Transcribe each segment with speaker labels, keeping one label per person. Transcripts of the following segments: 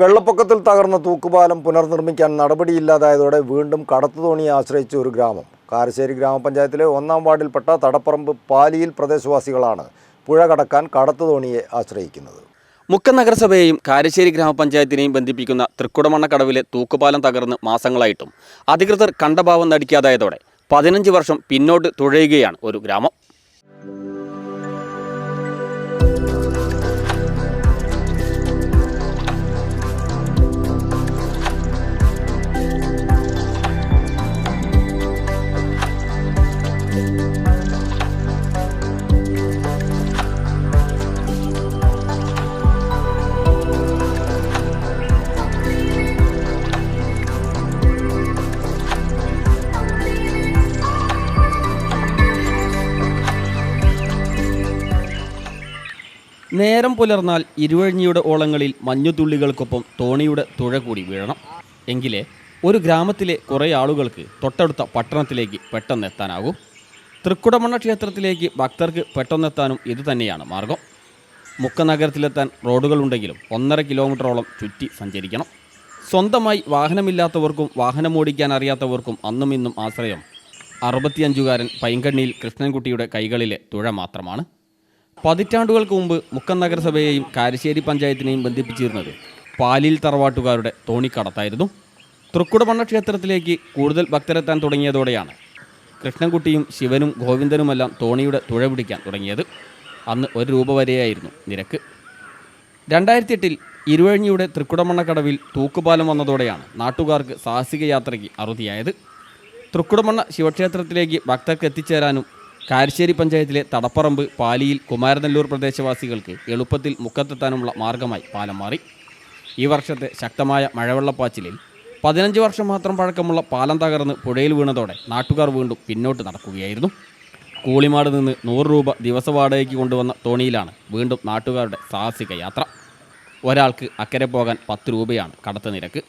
Speaker 1: വെള്ളപ്പൊക്കത്തിൽ തകർന്ന തൂക്കുപാലം പുനർനിർമ്മിക്കാൻ നടപടിയില്ലാതായതോടെ വീണ്ടും കടത്തുതോണിയെ ആശ്രയിച്ച ഒരു ഗ്രാമം. കാരശ്ശേരി ഗ്രാമപഞ്ചായത്തിലെ ഒന്നാം വാർഡിൽപ്പെട്ട തടപ്പറമ്പ് പാലിയിൽ പ്രദേശവാസികളാണ് പുഴ കടക്കാൻ കടത്തുതോണിയെ ആശ്രയിക്കുന്നത്.
Speaker 2: മുക്ക നഗരസഭയെയും കാരശ്ശേരി ഗ്രാമപഞ്ചായത്തിനെയും ബന്ധിപ്പിക്കുന്ന തൃക്കുടമണ്ണക്കടവിലെ തൂക്കുപാലം തകർന്ന് മാസങ്ങളായിട്ടും. അധികൃതർ കണ്ടഭാവം നടിക്കാതായതോടെ പതിനഞ്ച് വർഷം പിന്നോട്ട് തുഴയുകയാണ് ഒരു ഗ്രാമം. നേരം പുലർന്നാൽ ഇരുവഴിഞ്ഞിയുടെ ഓളങ്ങളിൽ മഞ്ഞുതുള്ളികൾക്കൊപ്പം തോണിയുടെ തുഴ കൂടി വീഴണം. എങ്കിലേ ഒരു ഗ്രാമത്തിലെ കുറേ ആളുകൾക്ക് തൊട്ടടുത്ത പട്ടണത്തിലേക്ക് പെട്ടെന്ന് എത്താനാകും തൃക്കുടമണ്ണ ക്ഷേത്രത്തിലേക്ക് ഭക്തർക്ക് പെട്ടെന്നെത്താനും ഇതുതന്നെയാണ് മാർഗം. മുക്ക നഗരത്തിലെത്താൻ റോഡുകളുണ്ടെങ്കിലും ഒന്നര കിലോമീറ്ററോളം ചുറ്റി സഞ്ചരിക്കണം. സ്വന്തമായി വാഹനമില്ലാത്തവർക്കും വാഹനമോടിക്കാൻ അറിയാത്തവർക്കും അന്നും ഇന്നും ആശ്രയം. അറുപത്തിയഞ്ചുകാരൻ പൈങ്കണ്ണിയിൽ കൃഷ്ണൻകുട്ടിയുടെ കൈകളിലെ തുഴ മാത്രമാണ്. പതിറ്റാണ്ടുകൾക്ക് മുമ്പ് മുക്കം നഗരസഭയെയും കാരശ്ശേരി പഞ്ചായത്തിനെയും ബന്ധിപ്പിച്ചിരുന്നത് പാലിൽ തറവാട്ടുകാരുടെ തോണിക്കടത്തായിരുന്നു. തൃക്കുടമണ്ണ ക്ഷേത്രത്തിലേക്ക് കൂടുതൽ ഭക്തരെത്താൻ തുടങ്ങിയതോടെയാണ് കൃഷ്ണൻകുട്ടിയും ശിവനും ഗോവിന്ദനുമെല്ലാം തോണിയുടെ തുഴ പിടിക്കാൻ തുടങ്ങിയത്. അന്ന് ഒരു രൂപ വരെയായിരുന്നു നിരക്ക്. രണ്ടായിരത്തി എട്ടിൽ ഇരുവഴിഞ്ഞിയുടെ തൃക്കുടമണ്ണക്കടവിൽ തൂക്കുപാലം വന്നതോടെയാണ് നാട്ടുകാർക്ക് സാഹസിക യാത്രയ്ക്ക് അറുതിയായത്. തൃക്കുടമണ്ണ ശിവക്ഷേത്രത്തിലേക്ക് ഭക്തർക്ക് എത്തിച്ചേരാനും കാരശ്ശേരി പഞ്ചായത്തിലെ തടപ്പറമ്പ് പാലിയിൽ കുമാരനെല്ലൂർ പ്രദേശവാസികൾക്ക് എളുപ്പത്തിൽ മുക്കത്തെത്താനുള്ള മാർഗമായി പാലം മാറി. ഈ വർഷത്തെ ശക്തമായ മഴവെള്ളപ്പാച്ചിലിൽ പതിനഞ്ച് വർഷം മാത്രം പഴക്കമുള്ള പാലം തകർന്ന് പുഴയിൽ വീണതോടെ നാട്ടുകാർ വീണ്ടും പിന്നോട്ട് നടക്കുകയായിരുന്നു. കൂളിമാട് നിന്ന് നൂറ് രൂപ ദിവസ വാടകയ്ക്ക് കൊണ്ടുവന്ന തോണിയിലാണ് വീണ്ടും നാട്ടുകാരുടെ സാഹസിക യാത്ര. ഒരാൾക്ക് അക്കരെ പോകാൻ പത്ത് രൂപയാണ് കടത്ത നിരക്ക്.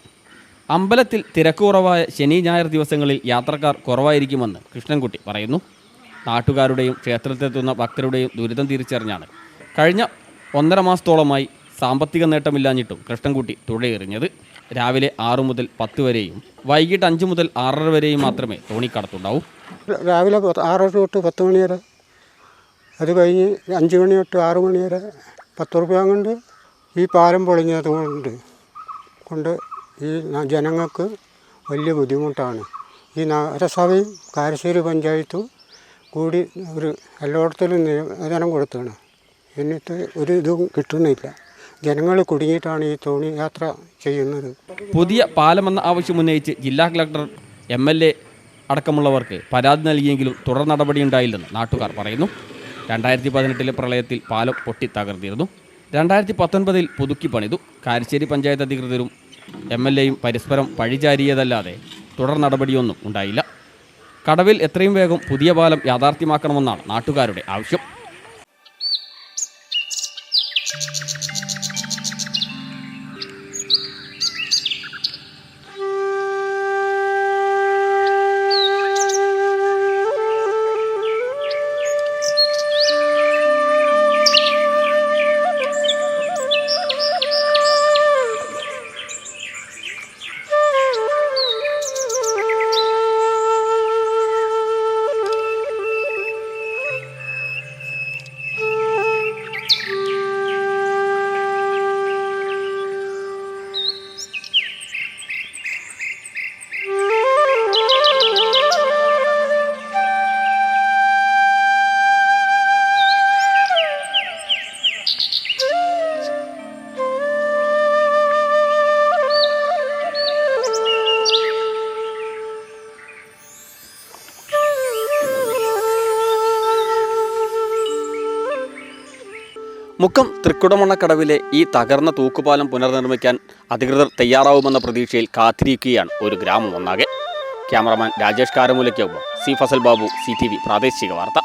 Speaker 2: അമ്പലത്തിൽ തിരക്ക് കുറവായ ശനി ഞായർ ദിവസങ്ങളിൽ യാത്രക്കാർ കുറവായിരിക്കുമെന്ന് കൃഷ്ണൻകുട്ടി പറയുന്നു. നാട്ടുകാരുടെയും ക്ഷേത്രത്തിലെത്തുന്ന ഭക്തരുടെയും ദുരിതം തിരിച്ചറിഞ്ഞാണ്. കഴിഞ്ഞ ഒന്നര മാസത്തോളമായി സാമ്പത്തിക നേട്ടമില്ലാഞ്ഞിട്ടും കൃഷ്ണൻകുട്ടി തുഴയെറിഞ്ഞത് രാവിലെ ആറു മുതൽ പത്ത് വരെയും വൈകിട്ട് അഞ്ച് മുതൽ ആറര വരെയും മാത്രമേ തോണിക്കടത്തുണ്ടാവൂ.
Speaker 3: രാവിലെ ആറര തൊട്ട് പത്ത് മണി വരെ. അത് കഴിഞ്ഞ് അഞ്ച് മണി തൊട്ട് ആറ് മണി വരെ പത്ത് റുപ്യ കൊണ്ട് ഈ പാലം പൊളിഞ്ഞത് കൊണ്ട് കൊണ്ട് ഈ ജനങ്ങൾക്ക് വലിയ ബുദ്ധിമുട്ടാണ്. ഈ നഗരസഭയും കാരശ്ശേരി പഞ്ചായത്തും കൂടി ഒരു എല്ലായിടത്തിലും നിവേദനം കൊടുത്താണ്. എന്നിട്ട് ഒരു ഇതും കിട്ടുന്നില്ല. ജനങ്ങൾ കുടുങ്ങിയിട്ടാണ് ഈ തോണി യാത്ര ചെയ്യുന്നത്.
Speaker 2: പുതിയ പാലമെന്ന ആവശ്യം ഉന്നയിച്ച് ജില്ലാ കളക്ടർ എം എൽ എ അടക്കമുള്ളവർക്ക് പരാതി നൽകിയെങ്കിലും തുടർ നടപടിയുണ്ടായില്ലെന്ന് നാട്ടുകാർ പറയുന്നു. രണ്ടായിരത്തി പതിനെട്ടിലെ പ്രളയത്തിൽ പാലം പൊട്ടി തകർന്നിരുന്നു രണ്ടായിരത്തി പത്തൊൻപതിൽ പുതുക്കി പണിതു. കാരശ്ശേരി പഞ്ചായത്ത് അധികൃതരും എം എൽ എയും പരസ്പരം പഴിചാരിയതല്ലാതെ തുടർ നടപടിയൊന്നും ഉണ്ടായില്ല. കടവിൽ എത്രയും വേഗം പുതിയ പാലം യാഥാർത്ഥ്യമാക്കണമെന്നാണ് നാട്ടുകാരുടെ ആവശ്യം. മുക്കം തൃക്കുടമണ്ണക്കടവിലെ ഈ തകർന്ന തൂക്കുപാലം പുനർനിർമ്മിക്കാൻ അധികൃതർ തയ്യാറാവുമെന്ന പ്രതീക്ഷയിൽ കാത്തിരിക്കുകയാണ് ഒരു ഗ്രാമം ഒന്നാകെ. Cameraman Rajesh കാരമൂലയ്ക്കൊപ്പം C Fazal Babu C T V പ്രാദേശിക വാർത്ത.